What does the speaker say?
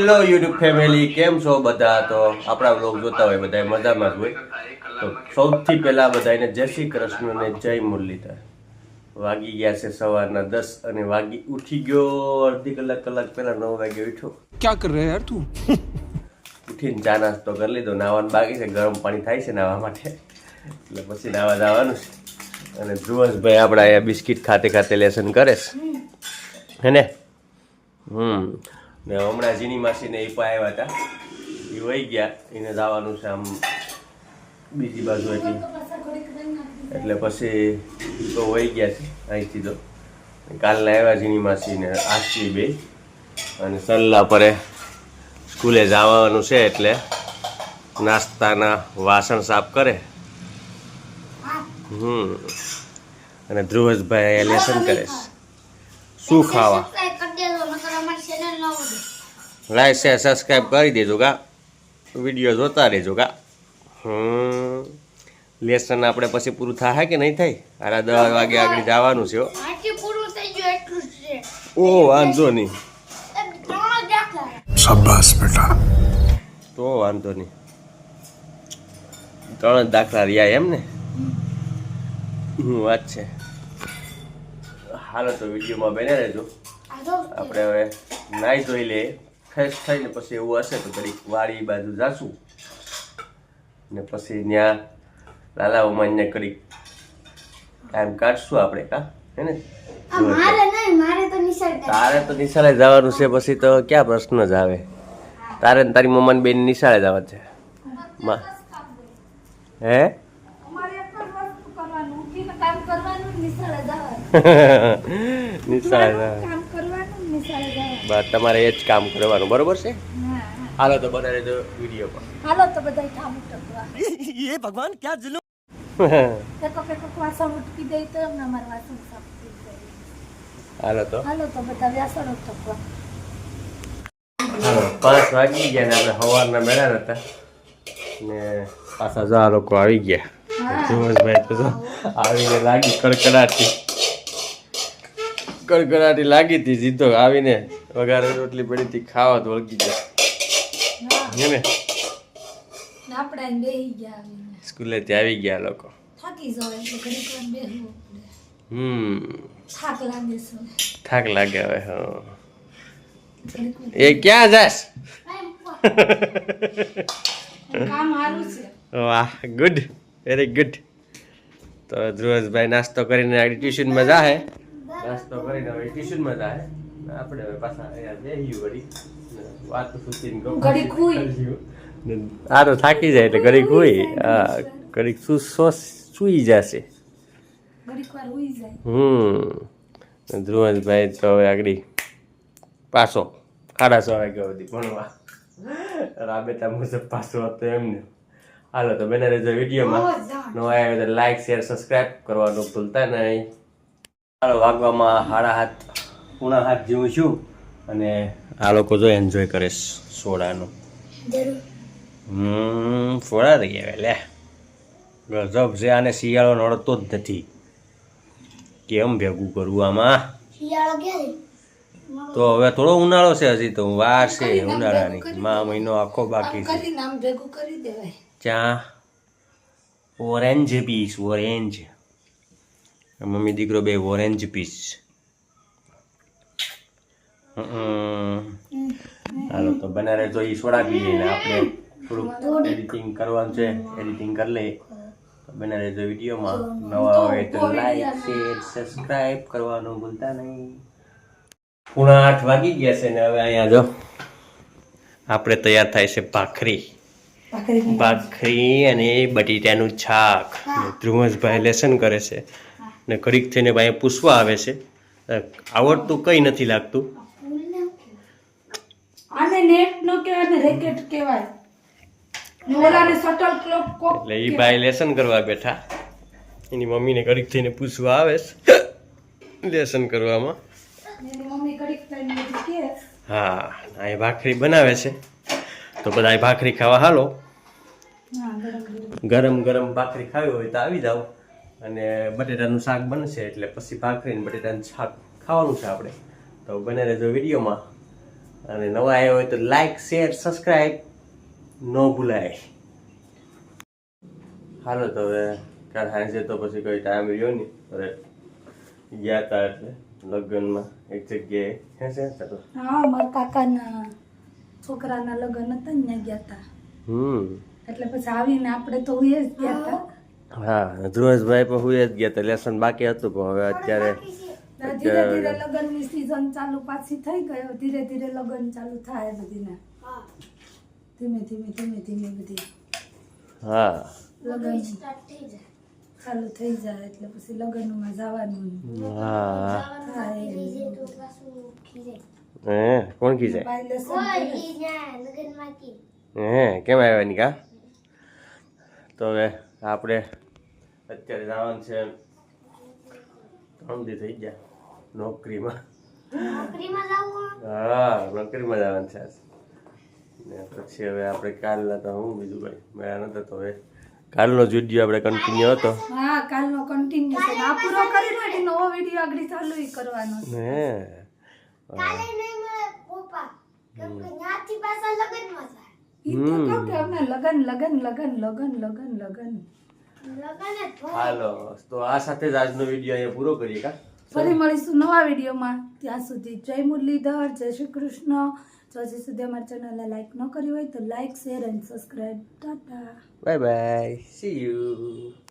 Hello YouTube family કેમ છો બધા? તો આપણા વ્લોગ જોતા હોય બધા મજામાં જ હોય. તો સૌથી પહેલા બધાને જય શ્રી કૃષ્ણ ને જય મુરલીધર. વાગી ગયા છે સવારના દસ અને વાગી ઉઠી ગયો અડધી કલાક કલાક પહેલા નવ વાગે ઉઠ્યો. ક્યાં કર રહ્યા તું ઉઠીને ચા નાસ્તો કરી લીધો. નાવાનું બાકી છે. ગરમ પાણી થાય છે નાવા માટે. એટલે પછી નાવા જવાનું છે. અને ધ્રુવસભાઈ આપણા અહીંયા બિસ્કિટ ખાતે ખાતે લેસન કરે છે. હે ને? હમ. ને હમણાં જીની માસીને એ પણ આવ્યા હતા. એ વહી ગયા. એને જવાનું છે આમ બીજી બાજુ હતી એટલે પછી તો વહી ગયા છે અહીંથી તો. કાલના આવ્યા જીની માસીને આશી બે અને સલ્લા પરે સ્કૂલે જવાનું છે એટલે નાસ્તાના વાસણ સાફ કરે. હમ. અને ધ્રુવજભાઈ લેસન કરે શું ખાવા? લાઈક શેર સબસ્ક્રાઈબ કરી દેજો કા. વીડિયો જોતા રહેજો કા. લેસન આપણે પછી પૂરું થાય કે નહીં થાય? આરા દસ વાગે આગળ જવાનું છે ઓ વાંધો નહીં. તો વાંધો નહીં. ત્રણ જ દાખલા રહ્યા એમ ને? વાત છે. હાલો તો વિડીયોમાં બેને રહેજો. આપણે હવે નાહી ધોઈ લઈએ. ફ્રેશ થઈને પછી એવું હશે તો ઘડીક વાડી બાજુ જાશું. ને પછી ત્યાં લાલા ઉમાનને ઘડીક ટાઈમ કાઢશું આપણે કા હે ને? મારે નહીં મારે તો નિસર્ગ તારે તો નિશાળે જવાનું છે પછી તો ક્યાં પ્રશ્ન જ આવે? તારે તારી મમ્માની બેન નિશાળે જવાનું છે. માં. હે? નિશાળે એક તમારે એ જ કામ કરવાનું બરોબર છે? હા, હા. હાલો તો બધા દો વીડિયો પર. હાલો તો બધા કામ ઉટકવા પેકો ફેકો વાસણ ઉટકી દે તો એમને અમારે વાસણ સાફ થઈ જાય. હાલો તો. હાલો તો બધા વાસણ ઉટકવા હાલો પાંચ વાગી ગયા ને આપણે સવારના મેળા હતા. ને પાછા જો આ લોકો આવી ગયા. ધુવસભાઈ તો આવીને લાગી કડકડાટી. કડકડાટી લાગી હતી સીધો આવીને વઘારે રોટલી પડી હતી ખાવા તો વળગી ગયા. હા. ને ને આપણે આઈને બેહી ગયા આવીને સ્કૂલેથી આવી ગયા લોકો. હમ. થાક લાગે છે. થાક લાગે હવે હા. એ ક્યાં જાસ એમ પો. કામ સારું છે. વાહ ગુડ. વેરી ગુડ તો ધ્રુવજભાઈ નાસ્તો કરીને આગળ ટ્યુશનમાં જાહે. નાસ્તો કરીને હવે ટ્યુશનમાં જાહે. આપણે હવે પાછા વાત આ તો થાકી જાય એટલે ઘડી હુઈ. હા ઘડીક સુ સૂઈ જશે. હમ. ધ્રુવસભાઈ તો હવે આગળ પાછો. ખાડા છ વાગ્યા સુધી ભણવા. રાબેતા મુજબ પાછો હતો એમને. હાલો તો બને રહેજો વિડીયોમાં. નો આવ્યો તો લાઈક શેર સબસ્ક્રાઈબ કરવાનું ભૂલતા નહીં. હાલો વાગવામાં હાડા હાથ પૂણા હાથ જેવું છું અને આ લોકો જો એન્જોય કરે સોડાનો. હમ સોડા થઈ ગયા લે. ગજબ છે આને શિયાળો નડતો જ નથી. કેમ ભેગું કરવું આમાં? તો હવે થોડો ઉનાળો છે હજી તો વાર છે ઉનાળાની. મા મહિનો આખો બાકી છે. ચા? Orange piece orange. મમ્મી દીકરો બે ઓરેન્જ પીસ. હાલો તો બનારે રહેજો એ સોડા ને આપણે થોડુંક એડિટિંગ કરવાનું છે એડિટિંગ કરી લઈએ. તો બને રહેજો વિડીયોમાં નવા હોય તો લાઈક શેર સબસ્ક્રાઈબ કરવાનું ભૂલતા નહીં. પૂણા આઠ વાગી ગયા છે ને હવે અહીંયા જો આપણે તૈયાર થાય છે ભાખરી. ભાખરી અને બટેટાનું છાક ધ્રુવસભાઈ લેસન કરે છે. ને ઘડીક થઈને ભાઈ પૂછવા આવે છે. આવડતું કંઈ નથી લાગતું. આને નેટ નો કહેવાય ને રેકેટ કહેવાય. ઓલાને શટલ ક્લોક કોક એટલે એ ભાઈ લેસન કરવા બેઠા. એની મમ્મીને ઘડીક થઈને પૂછવા આવે છે. લેસન કરવામાં. મમ્મી ઘડીક થઈને કે હા આ ભાખરી બનાવે છે. તો બધા ભાખરી ખાવા હાલો. ગરમ ગરમ. ગરમ ગરમ ભાખરી ખાવી હોય તો આવી જાઓ. અને બટેટાનું શાક બનશે એટલે પછી ભાખરી ને બટેટાનું શાક ખાવાનું છે આપણે. તો બને રહેજો વિડીયોમાં. અને નવા આવ્યા હોય તો લાઈક શેર સબસ્ક્રાઈબ ન ભૂલાય. હાલો તો હવે કાલ સાંજે તો પછી કોઈ ટાઈમ રહ્યો નહીં. અરે ગયા હતા એટલે લગ્નમાં એક જગ્યાએ. હે છે ચાલો. હા મારા કાકાના છોકરાના લગ્ન હતા ને ગયા હતા હમ. એટલે પછી આવીને આપણે તો ઉઈએ જ ગયા હતા હા ધ્રુવજભાઈ પણ હુએ જ ગયા હતા લેસન બાકી હતું પણ હવે અત્યારે ધીરે ધીરે લગ્નની સીઝન ચાલુ પાછી થઈ ગયો. ધીરે ધીરે લગ્ન ચાલુ થાય બધીના. ધીમે ધીમે ધીમે ધીમે બધી હા. લગ્ન ચાલુ થઈ જાય એટલે પછી લગ્નમાં જવાનું. હા. હે કોણ ભાઈ હે કેમ આવ્યા નિકા? કા તો હવે આપણે અત્યારે જવાનું છે. ત્રણ દી થઈ ગયા. નોકરીમાં. હા નોકરીમાં જવાનું છે ને પછી હવે આપણે કાલના તો હું બીજું ભાઈ મેળા નતા તો હવે કાલનો જ વીડિયો આપણે કન્ટિન્યુ હતો. હા કાલનો કન્ટિન્યુ છે. આ પૂરો કરી નાખી નવો વીડિયો આગળ ચાલુ ઈ કરવાનો છે. હે ઈ તો કહું કે અમને લગન લગન લગન લગન લગન લગન. હાલો તો આ સાથે જ આજનો વીડિયો અહીંયા પૂરો કરીએ કા? ફરી મળીશું નવા વિડીયોમાં. ત્યાં સુધી જય મુરલીધર, જય શ્રી કૃષ્ણ. જો હજી સુધી અમારી ચેનલને લાઈક ન કરી હોય તો like share and subscribe tata. Bye bye see you